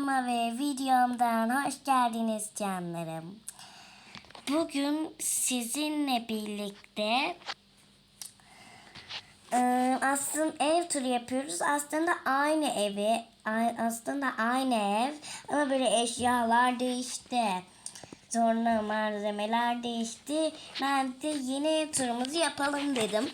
kanalıma ve videomdan hoş geldiniz canlarım. Bugün sizinle birlikte e, aslında ev turu yapıyoruz. Aslında aynı evi, aslında aynı ev ama böyle eşyalar değişti. Sonra malzemeler değişti. Ben de yeni turumuzu yapalım dedim.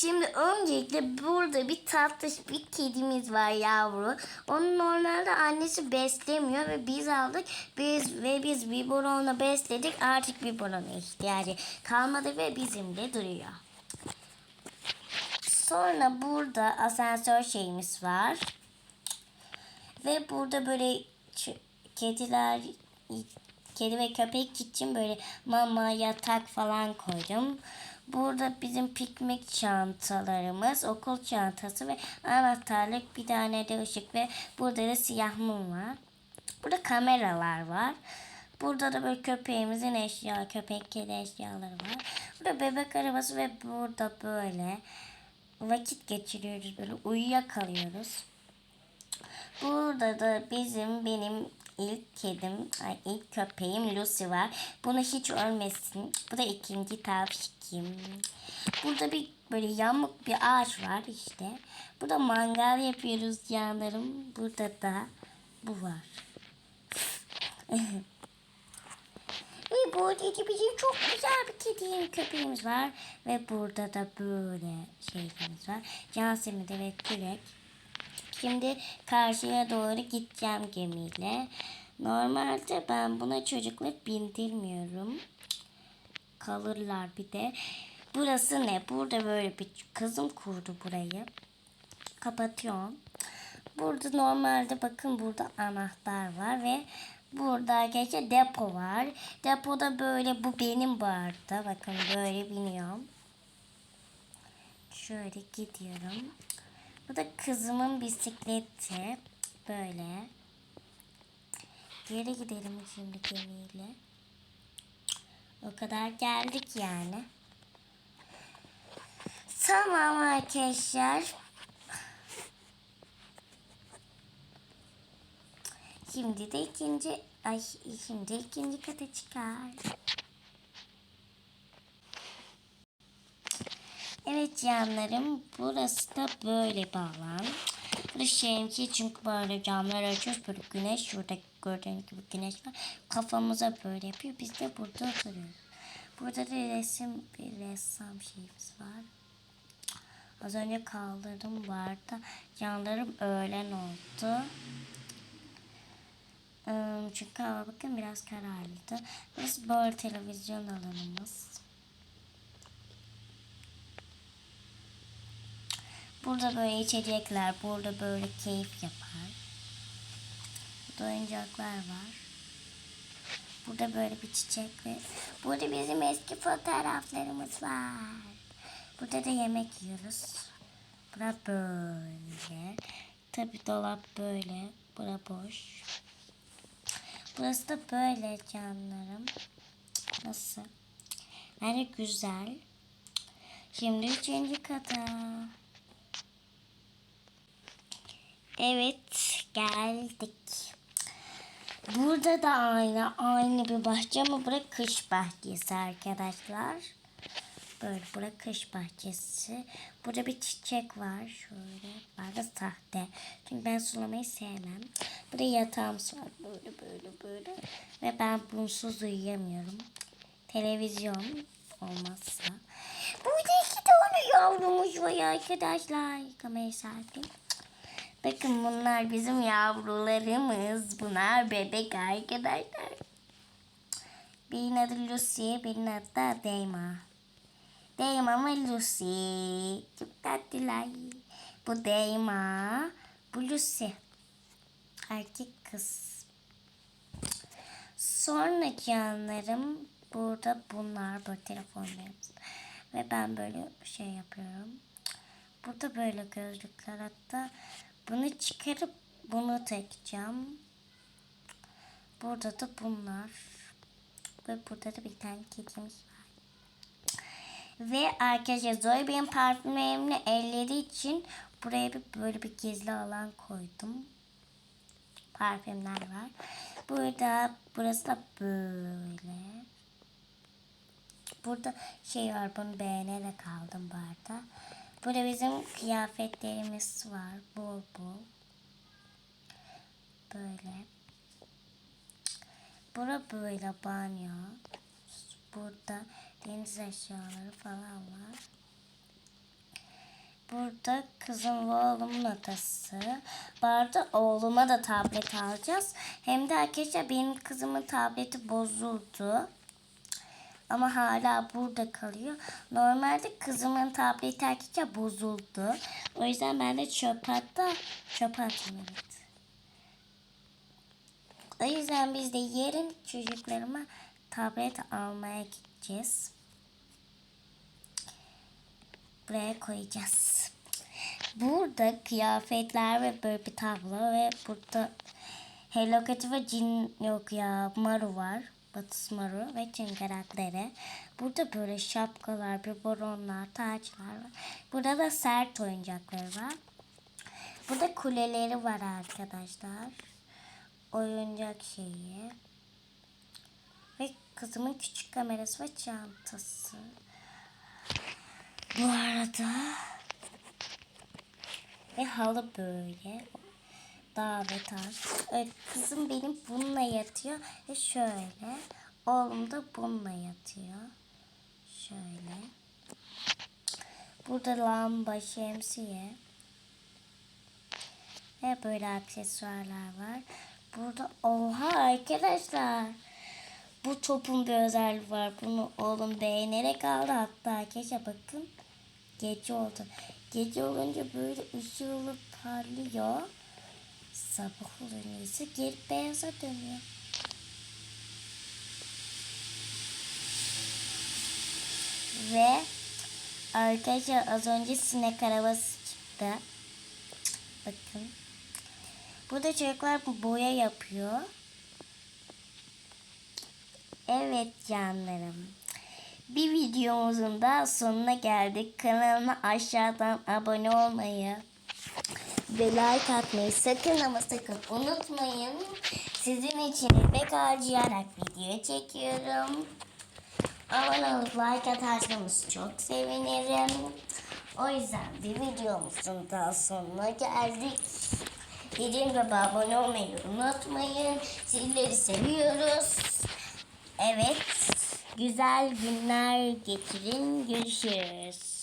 Şimdi öncelikle burada bir tatlış bir kedimiz var yavru. Onun normalde annesi beslemiyor ve biz aldık. Biz ve biz biberonla besledik. Artık biberona ihtiyacı kalmadı ve bizimle duruyor. Sonra burada asansör şeyimiz var. Ve burada böyle kediler kedi ve köpek için böyle mama, yatak falan koydum. Burada bizim piknik çantalarımız, okul çantası ve anahtarlık bir tane de ışık ve burada da siyah mum var. Burada kameralar var. Burada da böyle köpeğimizin eşya, köpek kedi eşyaları var. Burada bebek arabası ve burada böyle vakit geçiriyoruz böyle uyuyakalıyoruz. Burada da bizim benim ilk kedim, ay ilk köpeğim Lucy var. Bunu hiç ölmesin. Bu da ikinci tavşikim. Burada bir böyle yamuk bir ağaç var işte. Burada mangal yapıyoruz canlarım. Burada da bu var. Ve burada da bizim çok güzel bir kediyim köpeğimiz var. Ve burada da böyle şeylerimiz var. Cansemide ve kürek. Şimdi karşıya doğru gideceğim gemiyle. Normalde ben buna çocukları bindirmiyorum. Kalırlar bir de. Burası ne? Burada böyle bir kızım kurdu burayı. Kapatıyorum. Burada normalde bakın burada anahtar var ve burada arkadaşlar depo var. Depoda böyle bu benim bu arada. Bakın böyle biniyorum. Şöyle gidiyorum. Bu da kızımın bisikleti. Böyle. Geri gidelim şimdi gemiyle. O kadar geldik yani. Tamam arkadaşlar. Şimdi de ikinci ay şimdi ikinci kata çıkar. Evet canlarım burası da böyle bir alan. Burası çünkü böyle camlar açıyoruz böyle güneş şurada gördüğünüz gibi güneş var. Kafamıza böyle yapıyor biz de burada oturuyoruz. Burada da resim bir ressam şeyimiz var. Az önce kaldırdım arada. Canlarım öğlen oldu. Çünkü hava bakın biraz kararlıydı. Burası böyle televizyon alanımız. Burada böyle içecekler, burada böyle keyif yapar. Burada var. Burada böyle bir çiçek ve burada bizim eski fotoğraflarımız var. Burada da yemek yiyoruz. Bura böyle. Tabi dolap böyle. Bura boş. Burası da böyle canlarım. Nasıl? Yani güzel. Şimdi üçüncü kata. Evet geldik. Burada da aynı aynı bir bahçe ama bura kış bahçesi arkadaşlar. Böyle bura kış bahçesi. Burada bir çiçek var şöyle. Burada sahte. Çünkü ben sulamayı sevmem. Burada yatağımız var böyle böyle böyle. Ve ben bunsuz uyuyamıyorum. Televizyon olmazsa. Burada iki tane yavrumuz var arkadaşlar. Kamera saati. Bakın bunlar bizim yavrularımız. Bunlar bebek arkadaşlar. Birinin adı Lucy, birinin adı da Deyma. Deyma ve Lucy. Çok tatlılar. Bu Deyma, bu Lucy. Erkek kız. Sonra canlarım burada bunlar böyle telefonlarımız. Ve ben böyle şey yapıyorum. Burada böyle gözlükler hatta bunu çıkarıp bunu takacağım. Burada da bunlar. Ve burada da bir tane kedimiz var. Ve arkadaşlar Zoe benim parfümlerimle ellediği için buraya bir böyle bir gizli alan koydum. parfümler var. Burada burası da böyle. Burada şey var bunu beğenerek aldım bu arada. Burada bizim kıyafetlerimiz var. Bol bol. Böyle. Bura böyle banyo. Burada deniz eşyaları falan var. Burada kızım ve oğlumun odası. Bu arada oğluma da tablet alacağız. Hem de arkadaşlar benim kızımın tableti bozuldu. Ama hala burada kalıyor. Normalde kızımın tableti arkadaşlar bozuldu. O yüzden ben de çöp hatta çöp attım evet. O yüzden biz de yarın çocuklarıma tablet almaya gideceğiz. Buraya koyacağız. Burada kıyafetler ve böyle bir tablo ve burada Hello Kitty ve Cin yok ya Maru var. Batız Maru ve Cin karakteri. Burada böyle şapkalar, bir boronlar, taçlar var. Burada da sert oyuncakları var. Burada kuleleri var arkadaşlar. Oyuncak şeyi. Ve kızımın küçük kamerası ve çantası. Bu arada ve halı böyle davet az. Evet, kızım benim bununla yatıyor ve şöyle. Oğlum da bununla yatıyor. Şöyle. Burada lamba, şemsiye. Ve böyle aksesuarlar var. Burada oha arkadaşlar. Bu topun bir özelliği var. Bunu oğlum beğenerek aldı. Hatta arkadaşlar bakın. Gece oldu. Gece olunca böyle olup parlıyor. Sabah olunca geri beyaza dönüyor. Ve arkadaşlar az önce sinek arabası çıktı. Bakın. Burada çocuklar boya yapıyor. Evet canlarım. Bir videomuzun da sonuna geldik. Kanalıma aşağıdan abone olmayı ve like atmayı sakın ama sakın unutmayın. Sizin için emek harcayarak video çekiyorum. Abone olup like atarsanız çok sevinirim. O yüzden bir videomuzun daha sonuna geldik. Dediğim gibi abone olmayı unutmayın. Sizleri seviyoruz. Evet. Güzel günler geçirin. Görüşürüz.